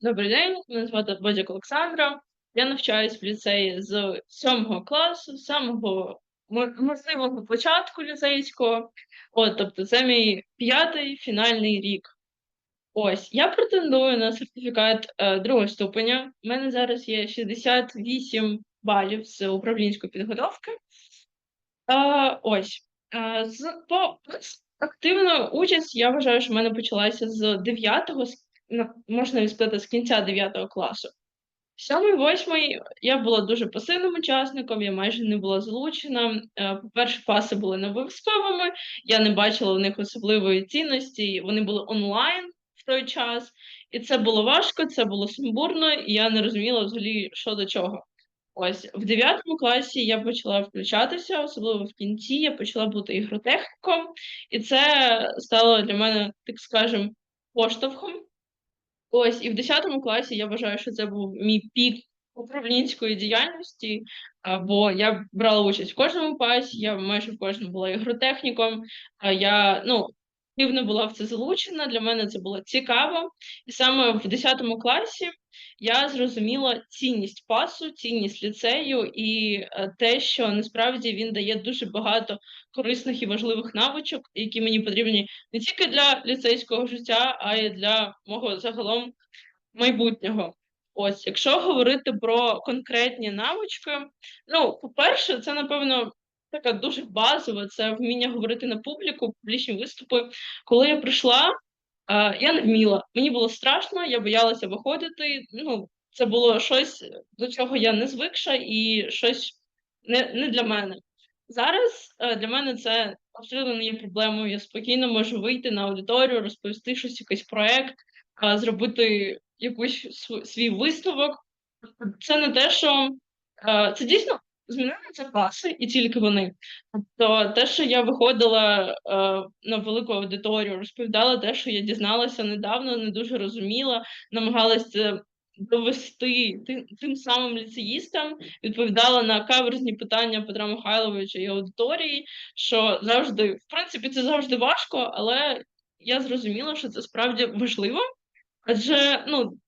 Добрий день, мене звати Бодяк Олександра. Я навчаюсь в ліцеї з сьомого класу, з самого можливого початку ліцейського. От, тобто, це мій п'ятий фінальний рік. Ось, я претендую на сертифікат е, другого ступеня. У мене зараз є 68 балів з управлінської підготовки. Е, ось. Е, з, по активну участь я вважаю, що в мене почалася з 9-го, з- на- можна навіть сказати, з кінця 9 класу. Сьомий, восьмий я була дуже пасивним учасником, я майже не була залучена. Е, По-перше, паси були не обов'язковими, я не бачила в них особливої цінності. Вони були онлайн в той час, і це було важко, це було сумбурно, і я не розуміла взагалі, що до чого. Ось в 9 класі я почала включатися, особливо в кінці, я почала бути ігротехніком, і це стало для мене, так скажем, поштовхом. Ось, і в 10 класі я вважаю, що це був мій пік управлінської діяльності, бо я брала участь в кожному пасі, я майже в кожному була ігротехніком. Я ну, активно була в це залучена. Для мене це було цікаво. І саме в 10 класі я зрозуміла цінність пасу, цінність ліцею і е, те, що насправді він дає дуже багато корисних і важливих навичок, які мені потрібні не тільки для ліцейського життя, а й для мого загалом майбутнього. Ось, якщо говорити про конкретні навички, ну, по-перше, це напевно така дуже базова, це вміння говорити на публіку, публічні виступи. Коли я прийшла, я не вміла. Мені було страшно, я боялася виходити. Ну, це було щось, до чого я не звикша, і щось не, не для мене. Зараз е, для мене це абсолютно не є проблемою. Я спокійно можу вийти на аудиторію, розповісти щось, якийсь проект, зробити якийсь свій висновок. Це не те, що е, це дійсно змінюються класи, і тільки вони. Тобто, те, що я виходила е, на велику аудиторію, розповідала те, що я дізналася недавно, не дуже розуміла, намагалася довести тим, тим самим ліцеїстам, відповідала на каверзні питання Петра Михайловича і аудиторії, що завжди, в принципі, це завжди важко, але я зрозуміла, що це справді важливо, адже ну,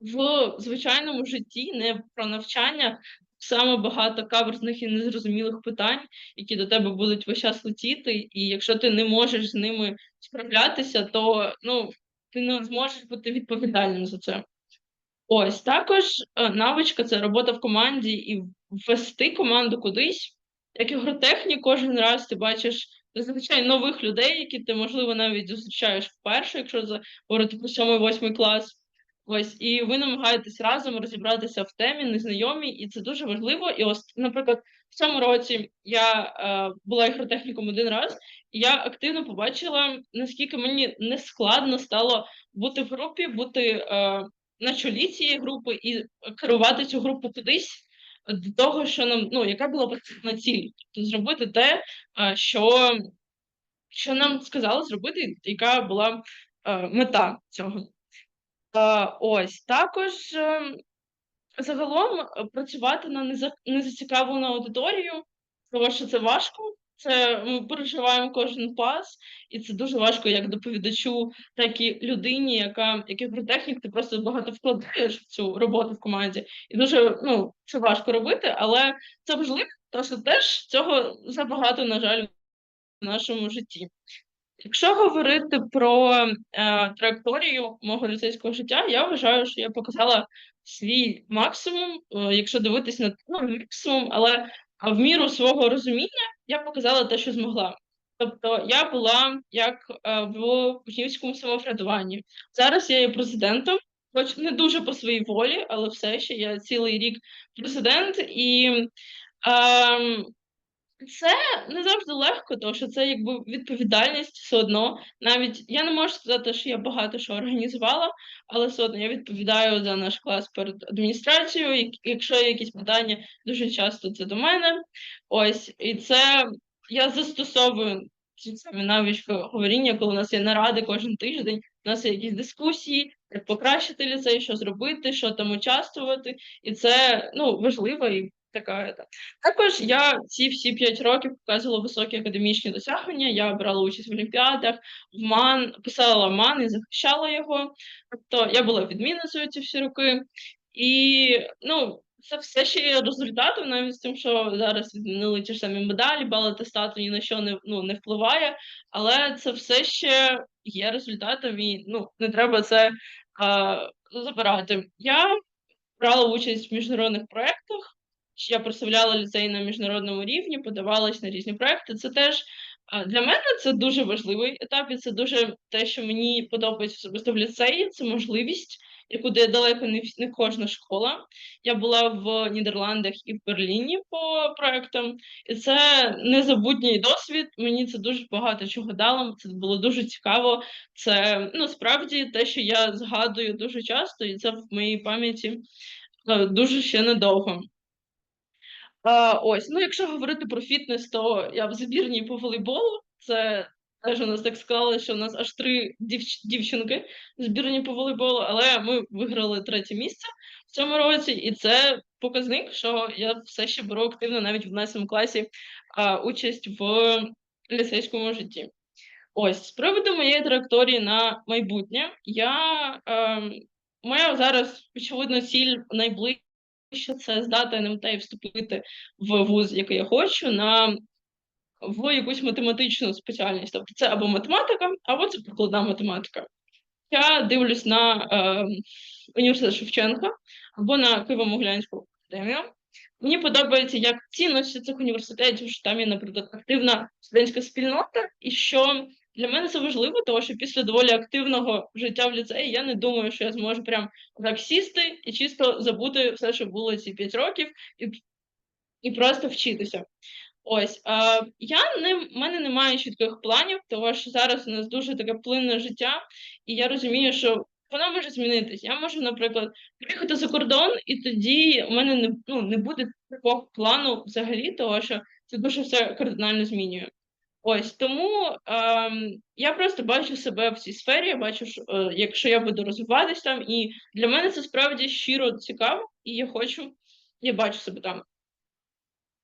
в звичайному житті не про навчання саме багато каверзних і незрозумілих питань, які до тебе будуть весь час летіти, і якщо ти не можеш з ними справлятися, то ну, ти не зможеш бути відповідальним за це. Ось також е, навичка це робота в команді і ввести команду кудись. Як ігротехнік, кожен раз ти бачиш зазвичай нових людей, які ти, можливо, навіть зустрічаєш вперше, якщо за- говорити про сьомий восьмий клас. Ось, і ви намагаєтесь разом розібратися в темі, незнайомі, і це дуже важливо. І ось, наприклад, в цьому році я е, була ігротехніком один раз, і я активно побачила, наскільки мені не складно стало бути в групі, бути е, на чолі цієї групи і керувати цю групу кудись до того, що нам, ну, яка була потрібна ціль, тобто зробити те, е, що, що нам сказали зробити, яка була е, мета цього. Е, ось також е, загалом е, працювати на неза- незацікавлену аудиторію, тому що це важко. Це ми переживаємо кожен пас, і це дуже важко як доповідачу, так і людині, яка як ігротехнік, ти просто багато вкладаєш в цю роботу в команді. І дуже ну, це важко робити, але це важливо, тому що теж цього забагато, на жаль, в нашому житті. Якщо говорити про е, траєкторію мого ліцейського життя, я вважаю, що я показала свій максимум, е, якщо дивитись на ну, максимум, але в міру свого розуміння я показала те, що змогла. Тобто я була як е, в учнівському самоврядуванні. Зараз я є президентом, хоч не дуже по своїй волі, але все ще я цілий рік президент і. ем, це не завжди легко, тому що це якби відповідальність все одно. Навіть я не можу сказати, що я багато що організувала, але все одно я відповідаю за наш клас перед адміністрацією. Якщо є якісь питання, дуже часто це до мене. Ось, і це я застосовую ці самі навички говоріння, коли у нас є наради кожен тиждень, у нас є якісь дискусії, як покращити ліцей, що зробити, що там участвувати. І це ну важливо і така ета. Також я ці всі 5 років показувала високі академічні досягнення. Я брала участь в олімпіадах, в МАН, писала МАН і захищала його. Тобто я була відмінницею ці всі роки. І ну, це все ще є результатом, навіть з тим, що зараз відмінили ті ж самі медалі, бал атестату ні на що не, ну, не впливає, але це все ще є результатом, і ну, не треба це а, забирати. Я брала участь в міжнародних проєктах, я представляла ліцей на міжнародному рівні, подавалась на різні проекти. Це теж для мене це дуже важливий етап, і це дуже те, що мені подобається особисто в ліцеї, це можливість, яку дає далеко не, не кожна школа. Я була в Нідерландах і в Берліні по проектам, і це незабутній досвід. Мені це дуже багато чого дало. Це було дуже цікаво. Це ну справді те, що я згадую дуже часто, і це в моїй пам'яті е, дуже ще недовго. А, ось, ну якщо говорити про фітнес, то я в збірній по волейболу. Це теж у нас так склали, що у нас аж три дівч- дівчинки в збірні по волейболу, але ми виграли третє місце в цьому році, і це показник, що я все ще беру активно навіть в 11 класі а, участь в ліцейському житті. Ось, з приводу моєї траєкторії на майбутнє, я ем, моя зараз очевидно ціль найближча це здати НМТ і вступити в вуз, який я хочу, на в якусь математичну спеціальність. Тобто це або математика, або це прикладна математика. Я дивлюсь на ем, університет Шевченка або на Києво-Могилянську академію. Мені подобається як цінності цих університетів, що там є, наприклад, активна студентська спільнота, і що для мене це важливо, тому що після доволі активного життя в ліцеї я не думаю, що я зможу прям так сісти і чисто забути все, що було ці 5 років, і, і просто вчитися. Ось, а, я не, в мене немає чітких планів, тому що зараз у нас дуже таке плинне життя, і я розумію, що воно може змінитись. Я можу, наприклад, приїхати за кордон, і тоді у мене не, ну, не буде такого плану взагалі, тому що це дуже все кардинально змінює. Ось тому ем, я просто бачу себе в цій сфері, я бачу, що, е, якщо я буду розвиватись там, і для мене це справді щиро цікаво, і я хочу, я бачу себе там.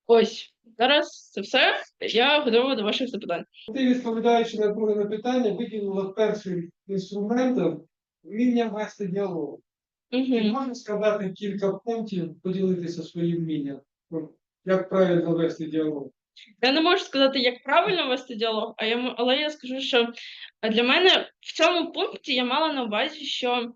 Ось, зараз це все. Я готова до ваших запитань. Ти, відповідаючи на друге питання, виділила першим інструментом вміння вести діалог. Ти Угу. можеш сказати кілька пунктів, поділитися своїм вмінням, Ну, як правильно вести діалог? Я не можу сказати, як правильно вести діалог, а я, але я скажу, що е, для мене в цьому пункті я мала на увазі, що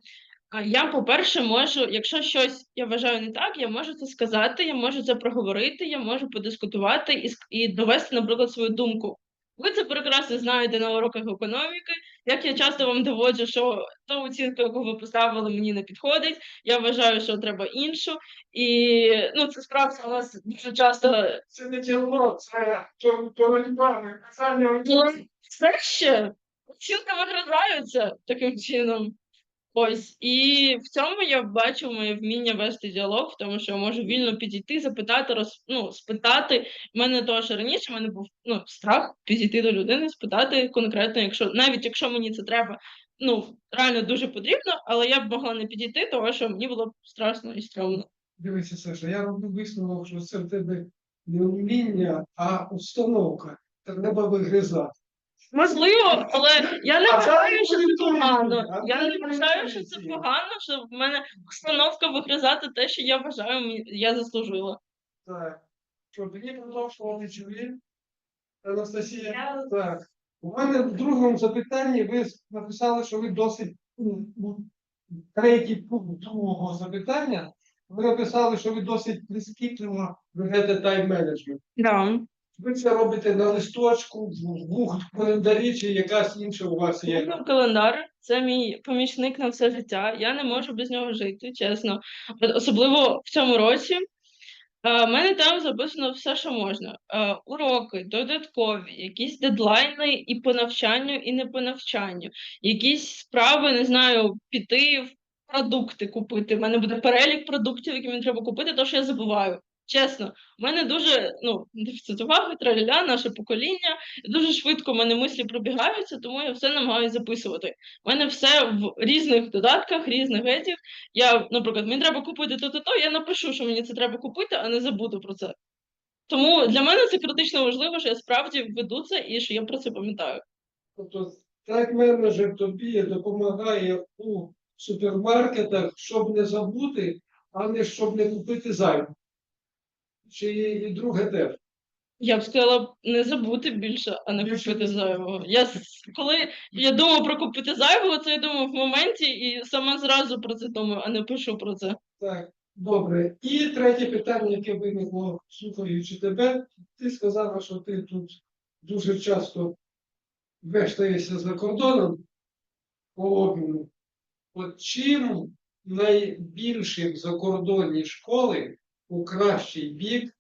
е, я, по-перше, можу, якщо щось я вважаю не так, я можу це сказати, я можу це проговорити, я можу подискутувати і, і довести, наприклад, свою думку. Ви це прекрасно знаєте на уроках економіки. Як я часто вам доводжу, що ту оцінку, яку ви поставили, мені не підходить. Я вважаю, що треба іншу. І ну, це справді у нас дуже часто Це не діло, це політарне казання. Ну, все ще оцінки вигризаються таким чином. Ось, і в цьому я бачу моє вміння вести діалог, тому що я можу вільно підійти, запитати, роз, ну, спитати. У мене що раніше в мене був ну, страх підійти до людини, спитати конкретно, якщо навіть якщо мені це треба, ну реально дуже потрібно, але я б могла не підійти, тому що мені було б страшно і стрьомно. Дивися, Саша, я роблю висновок, що це в тебе не вміння, а установка. Треба вигризати. Можливо, але я не вважаю, що це погано. Я не вважаю, що це погано, що в мене установка вигризати те, що я вважаю, я заслужила. Так. Що, тоді продовжували чоловік? Анастасія? Так. У мене в другому запитанні ви написали, що ви досить ну, ну, третій пункт другого запитання. Ви написали, що ви досить прискіпливо ведете тайм-менеджмент. Да. Ви це робите на листочку, в Google календарі чи якась інша у вас є. Google календар це мій помічник на все життя. Я не можу без нього жити, чесно. Особливо в цьому році. У мене там записано все, що можна. Е, уроки, додаткові, якісь дедлайни і по навчанню, і не по навчанню, якісь справи, не знаю, піти в продукти купити. У мене буде перелік продуктів, які мені треба купити, то що я забуваю. Чесно, у мене дуже ну, уваги, траля, наше покоління. Дуже швидко в мене мислі пробігаються, тому я все намагаюся записувати. У мене все в різних додатках, різних гетів. Я, наприклад, мені треба купити то-то-то, я напишу, що мені це треба купити, а не забуду про це. Тому для мене це критично важливо, що я справді веду це і що я про це пам'ятаю. Тобто, так менеджер тобі допомагає у супермаркетах, щоб не забути, а не щоб не купити зайве. Чи і друге теж? Я б сказала не забути більше, а не Більше купити зайвого. Я с- коли я думаю про купити зайвого, це я думаю в моменті і сама зразу про це думаю, а не пишу про це. Так, добре. І третє питання, яке виникло, слухаючи тебе, ти сказала, що ти тут дуже часто вештаєшся за кордоном по обміну. От чим найбільшим закордонні школи у кращий бік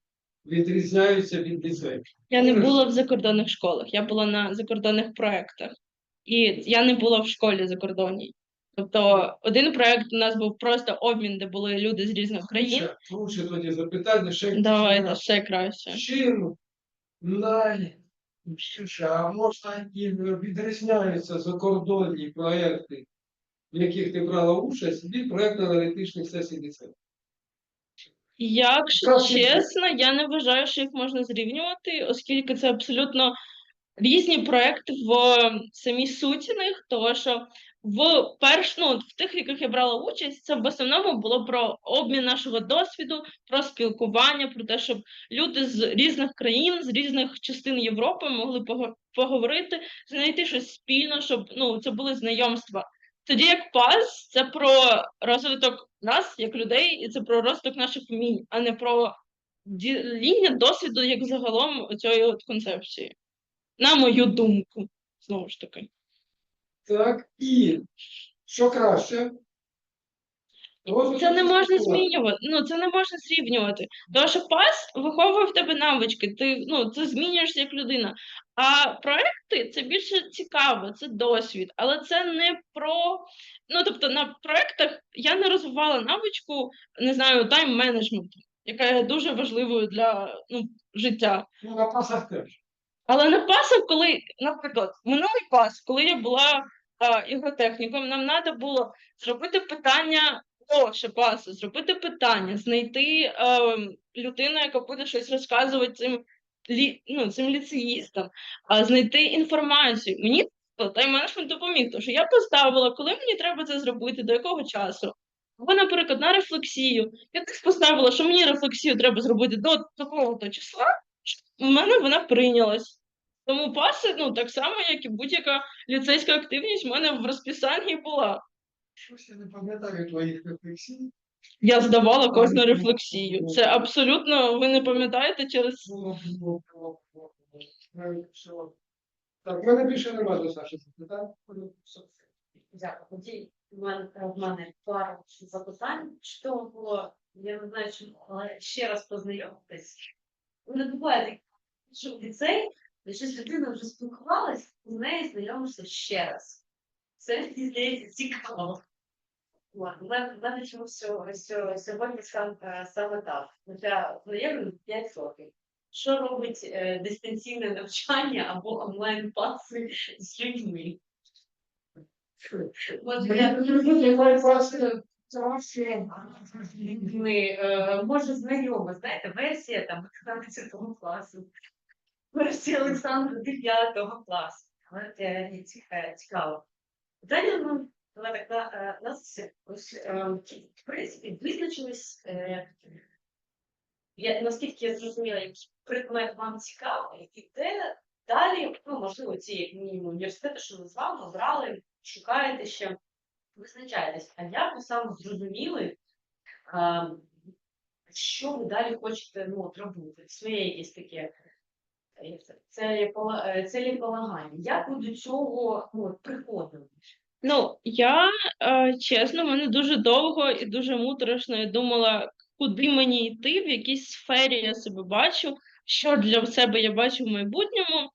відрізняються від ліцею? Я не була в закордонних школах, я була на закордонних проєктах. І я не була в школі закордонній. Тобто один проєкт у нас був просто обмін, де були люди з різних країн. Лучше тоді запитання, ще Давайте ще краще. Чим найбільше, а можна і відрізняються закордонні проекти, в яких ти брала участь, від проекту аналітичних сесій ліцею? Якщо чесно, я не вважаю, що їх можна зрівнювати, оскільки це абсолютно різні проекти в самій суті них, тому що в перш, ну, в тих, в яких я брала участь, це в основному було про обмін нашого досвіду, про спілкування, про те, щоб люди з різних країн, з різних частин Європи могли поговорити, знайти щось спільне, щоб ну, це були знайомства. Тоді як пас це про розвиток нас як людей, і це про розвиток наших вмінь, а не про діління досвіду як загалом цієї от концепції. На мою думку, знову ж таки. Так, і що краще? Це не можна змінювати. Ну це не можна зрівнювати. Тому що пас виховує в тебе навички. Ти ну це змінюєшся як людина. А проекти це більше цікаво, це досвід, але це не про. Ну тобто на проектах я не розвивала навичку, не знаю, тайм-менеджменту, яка є дуже важливою для ну, життя. Ну, на пасах теж. Але на пасах, коли, наприклад, минулий пас, коли я була а, ігротехніком, нам треба було зробити питання до ще пасу, зробити питання, знайти е, людину, яка буде щось розказувати цим, лі, ну, цим ліцеїстам, а, знайти інформацію. Мені тайм-менеджмент допоміг, тому що я поставила, коли мені треба це зробити, до якого часу. Або, наприклад, на рефлексію. Я так поставила, що мені рефлексію треба зробити до такого-то числа, у мене вона прийнялась. Тому паси, ну так само, як і будь-яка ліцейська активність, в мене в розписанні була. Щось я не пам'ятаю твоїх рефлексій. Я здавала кожну рефлексію. Це абсолютно ви не пам'ятаєте через. Так, в мене більше немає до Саші запитань. Дякую. Тоді в мене, в мене пару запитань. Що було, я не знаю, чи але ще раз познайомитись. Не буває таке, що в ліцей, щось людина вже спілкувалась, з нею знайомишся ще раз. Це здається цікаво. От, в мене- в мене чому сьо- сьо- сьогодні сам, е, саме так. Хоча знайомі 5 років. Що робить е, дистанційне навчання або онлайн-паси з людьми? От я е, може знайома, знаєте, версія там 15 класу, версія Олександра 9 класу. Але це цікаво. Питання була така, е, нас ось, е, в принципі визначились, е, я, наскільки я зрозуміла, який предмет вам цікавий, і де далі, ну, можливо, ці мінімум університети, що ви з вами обрали, шукаєте ще, визначаєтесь. А як ви саме зрозуміли, що ви далі хочете ну, от робити? Своє якесь таке е, як це, е, целеполагання. Як ви до цього ну, приходили? Ну, я е, чесно, мене дуже довго і дуже муторошно я думала, куди мені йти, в якій сфері я себе бачу, що для себе я бачу в майбутньому.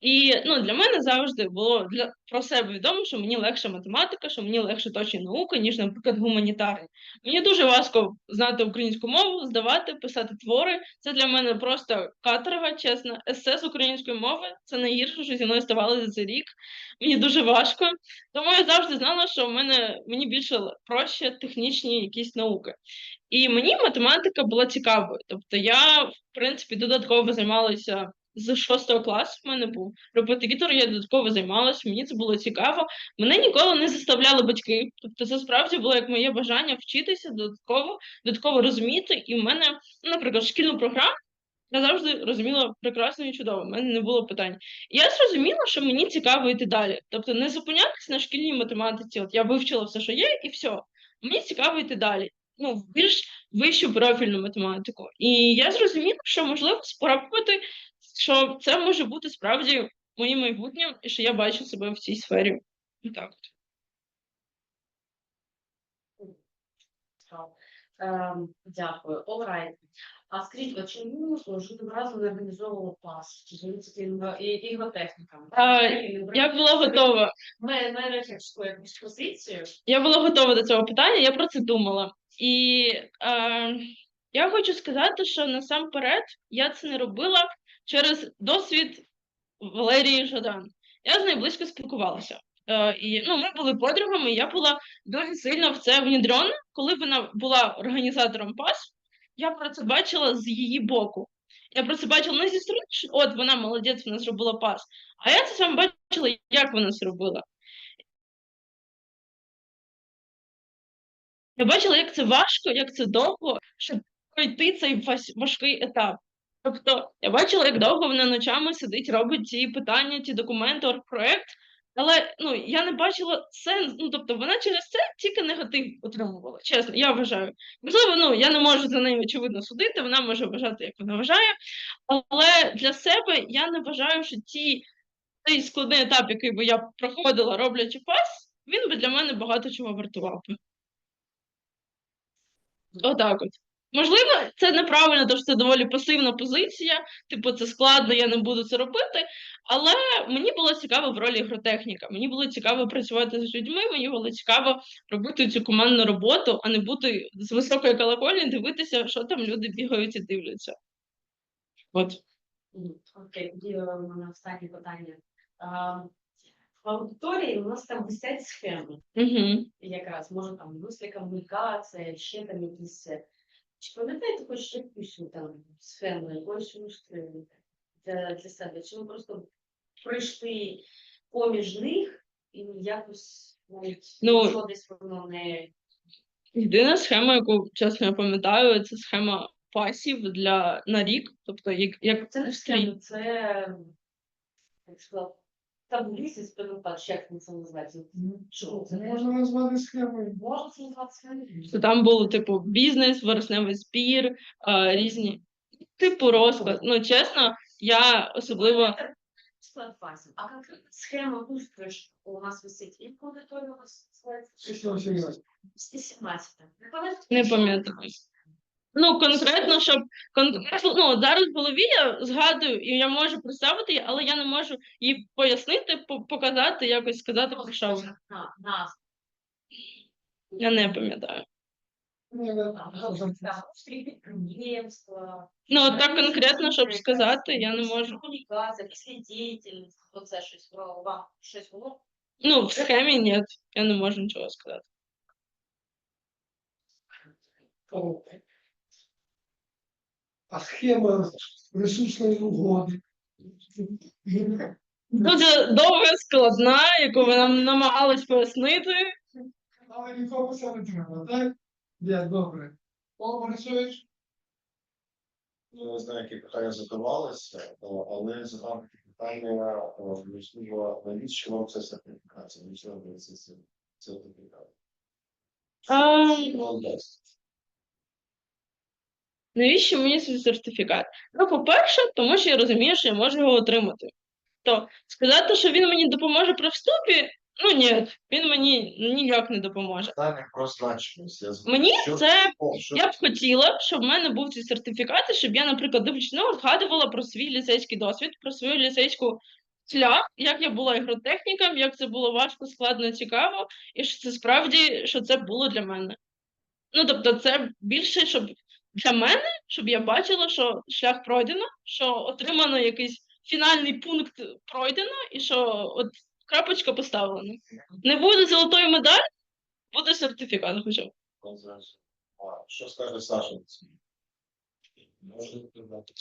І ну, для мене завжди було для, про себе відомо, що мені легше математика, що мені легше точні науки, ніж, наприклад, гуманітарні. Мені дуже важко знати українську мову, здавати, писати твори. Це для мене просто каторга, чесно. Есе з української мови це найгірше, що зі мною ставалося за цей рік. Мені дуже важко. Тому я завжди знала, що в мене мені більше проще технічні якісь науки. І мені математика була цікавою. Тобто я, в принципі, додатково займалася з шостого класу. В мене був репетитор, я додатково займалася, мені це було цікаво. Мене ніколи не заставляли батьки. Тобто, це справді було як моє бажання вчитися додатково, додатково розуміти. І в мене, наприклад, шкільну програму я завжди розуміла прекрасно і чудово. в мене не було питань. І я зрозуміла, що мені цікаво йти далі. Тобто не зупинятися на шкільній математиці. От я вивчила все, що є, і все. Мені цікаво йти далі. Ну, в більш вищу профільну математику. І я зрозуміла, що можливо спробувати, що це може бути справді моїм майбутнім, і що я бачу себе в цій сфері. Так. Ем, Дякую. Right. А скажіть, а чому жодного разу не інго- і- ігротехніками? А, Я була готова. Менеджерську якусь позицію. Я була готова до цього питання, я про це думала. І е, я хочу сказати, що насамперед я це не робила через досвід Валерії Жадан. Я з нею близько спілкувалася. Е, і, ну, ми були подругами, і я була дуже сильно в це внідрена. Коли вона була організатором ПАС, я про це бачила з її боку. Я про це бачила не зі сторони, що от вона молодець, вона зробила пас. А я це саме бачила, як вона це робила. Я бачила, як це важко, як це довго, щоб пройти цей важкий етап. Тобто, я бачила, як довго вона ночами сидить, робить ці питання, ці документи, оргпроект, але ну, я не бачила сенс. Ну, тобто, вона через це тільки негатив отримувала. Чесно, я вважаю. Можливо, ну я не можу за нею очевидно судити, вона може вважати, як вона вважає. Але для себе я не вважаю, що ті, цей складний етап, який би я проходила, роблячи пас, він би для мене багато чого вартував би. Отак от. Можливо, це неправильно, тому що це доволі пасивна позиція. Типу, це складно, я не буду це робити. Але мені було цікаво в ролі ігротехніка. Мені було цікаво працювати з людьми, мені було цікаво робити цю командну роботу, а не бути з високої колокольні, дивитися, що там люди бігають і дивляться. От. Окей, тоді е, у мене останнє питання. В аудиторії у нас там висять схеми. Якраз може там мислі комунікація, ще там якісь. Е, Чи пам'ятаєте хоч якусь там схему, якоїсь устрою для, для себе? Чи ви просто прийшли поміж них і якось навіть Ну, нічого десь воно не Єдина схема, яку чесно я пам'ятаю, це схема пасів для на рік. Тобто, як, як це не схема, це як сказав, таблиці з пилопад, чи як це називається? Чого Це це можна назвати схемою. Можна це назвати схемою? Там було типу бізнес, вересневий збір, а, різні типу розклад. Ну чесно, я особливо Склад фасів. А конкретно схема устрою у нас висить і в аудиторії у нас складається. 618. 217. Не пам'ятаєте? Не пам'ятаю. Ну конкретно, щоб конкретно ну зараз в голові я згадую, і я можу представити, але я не можу її пояснити, по- показати, якось сказати про що. Я не пам'ятаю. Ну, от так конкретно, щоб сказати, я не можу. Оце щось вам щось було. Ну в схемі ні, я не можу нічого сказати. А схема ресурсної угоди. Дуже довга, складна, яку ви нам намагались пояснити. Але нікому це не треба, так? Є, добре. Павло Борисович? Я не знаю, які питання задавалися, але задав такі питання, о, можливо, навіщо вам це сертифікація? Навіщо вам це це- сертифікат? А, Що вам дасть? Навіщо мені цей сертифікат? Ну, по-перше, тому що я розумію, що я можу його отримати. То сказати, що він мені допоможе при вступі, ну ні, він мені ніяк не допоможе. Питання про значимість. Я Мені що- це о, що- я б хотіла, щоб в мене був цей сертифікат, щоб я, наприклад, дивлячись, ну, згадувала про свій ліцейський досвід, про свою ліцейську шлях, як я була ігротехніком, як це було важко, складно, цікаво, і що це справді, що це було для мене. Ну, тобто, це більше, щоб для мене, щоб я бачила, що шлях пройдено, що отримано якийсь фінальний пункт пройдено, і що от крапочка поставлена. Не буде золотої медалі, буде сертифікат хоча б. А що скаже Саша? Можна сказати.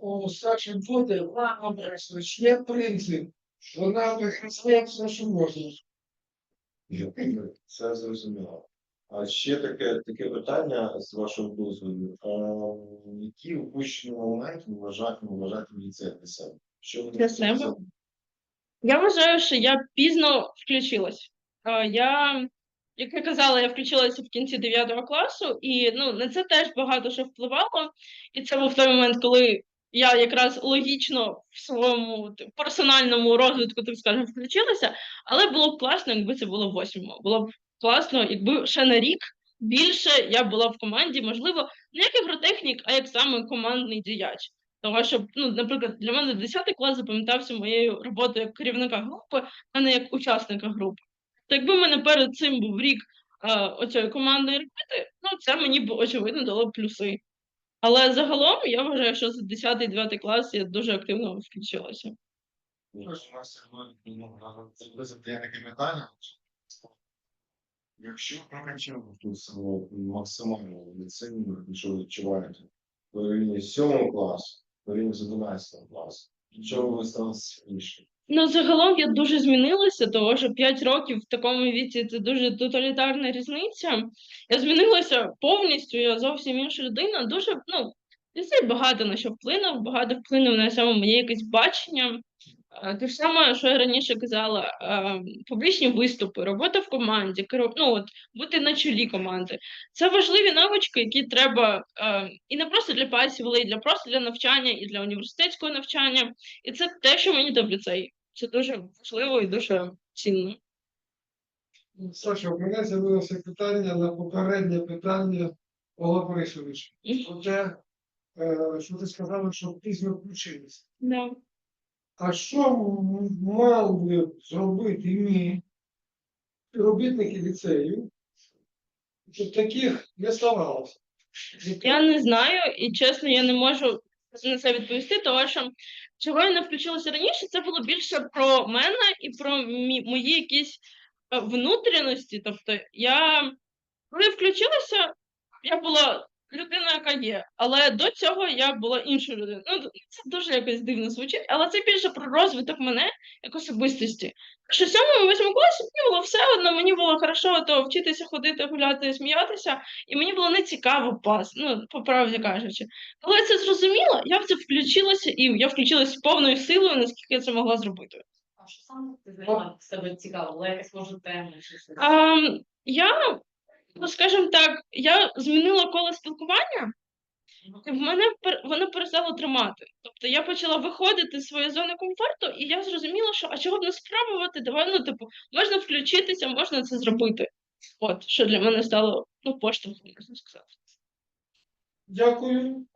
У, Саші буде Борисович, є принцип. Вона вихресляє все, що можна. Це зрозуміло. А ще таке, таке питання з вашого дозволу. Які упущені моменти ви вважаєте, ви вважаєте ліцей для себе? Що ви Для себе? Я вважаю, що я пізно включилась. Я, як я казала, я включилася в кінці 9 класу, і ну, на це теж багато що впливало. І це був той момент, коли я якраз логічно в своєму персональному розвитку, так скажемо, включилася. Але було б класно, якби це було восьмому. Було б класно, якби ще на рік більше я була в команді, можливо, не як ігротехнік, а як саме командний діяч. Тому що, ну, наприклад, для мене 10 клас запам'ятався моєю роботою як керівника групи, а не як учасника групи. То якби в мене перед цим був рік е, оцієї командної роботи, ну це мені б очевидно дало плюси. Але загалом я вважаю, що за 10-9 клас я дуже активно включилася. Ну, у нас сьогодні, ну, надо- це буде запитання таке питання. Якщо прокачав тут свого максимального ліцею, що відчуваєте, в рівні 7 класу, рівні з 11 класу, чого ви стали сильніше? Ну, загалом я дуже змінилася, тому що 5 років в такому віці це дуже тоталітарна різниця. Я змінилася повністю, я зовсім інша людина. Дуже, ну, багато на що вплинув, багато вплинув на саме моє якесь бачення. Е, Те ж саме, що я раніше казала, е, публічні виступи, робота в команді, ну, от, бути на чолі команди. Це важливі навички, які треба е, і не просто для пасів, але й для просто для навчання, і для університетського навчання. І це те, що мені дав ліцей. Це дуже важливо і дуже цінно. Саша, у мене з'явилося питання на попереднє питання Олега Борисовича. Про те, що ти сказала, що пізно включилися. Да. А що мав би зробити ми, робітники ліцею, щоб таких не ставалося? Я не знаю, і чесно, я не можу на це відповісти, тому що чого я не включилася раніше, це було більше про мене і про мої якісь е, внутрішності. Тобто, я коли включилася, я була людина, яка є, але до цього я була іншою людиною. Ну, це дуже якось дивно звучить, але це більше про розвиток мене як особистості. Що сьомому восьмому класі мені було все одно, мені було хорошо то вчитися ходити, гуляти, сміятися, і мені було не цікаво пас, ну, по правді кажучи. Коли я це зрозуміла, я в це включилася, і я включилася повною силою, наскільки я це могла зробити. А що саме ти займала себе цікаво? Була якась може тема чи щось? А, я, ну, скажімо так, я змінила коло спілкування, і в мене пер- воно перестало тримати. Тобто я почала виходити з своєї зони комфорту, і я зрозуміла, що а чого б не спробувати, давай, ну, типу, можна включитися, можна це зробити. От, що для мене стало ну, поштовхом, можна сказати. Дякую.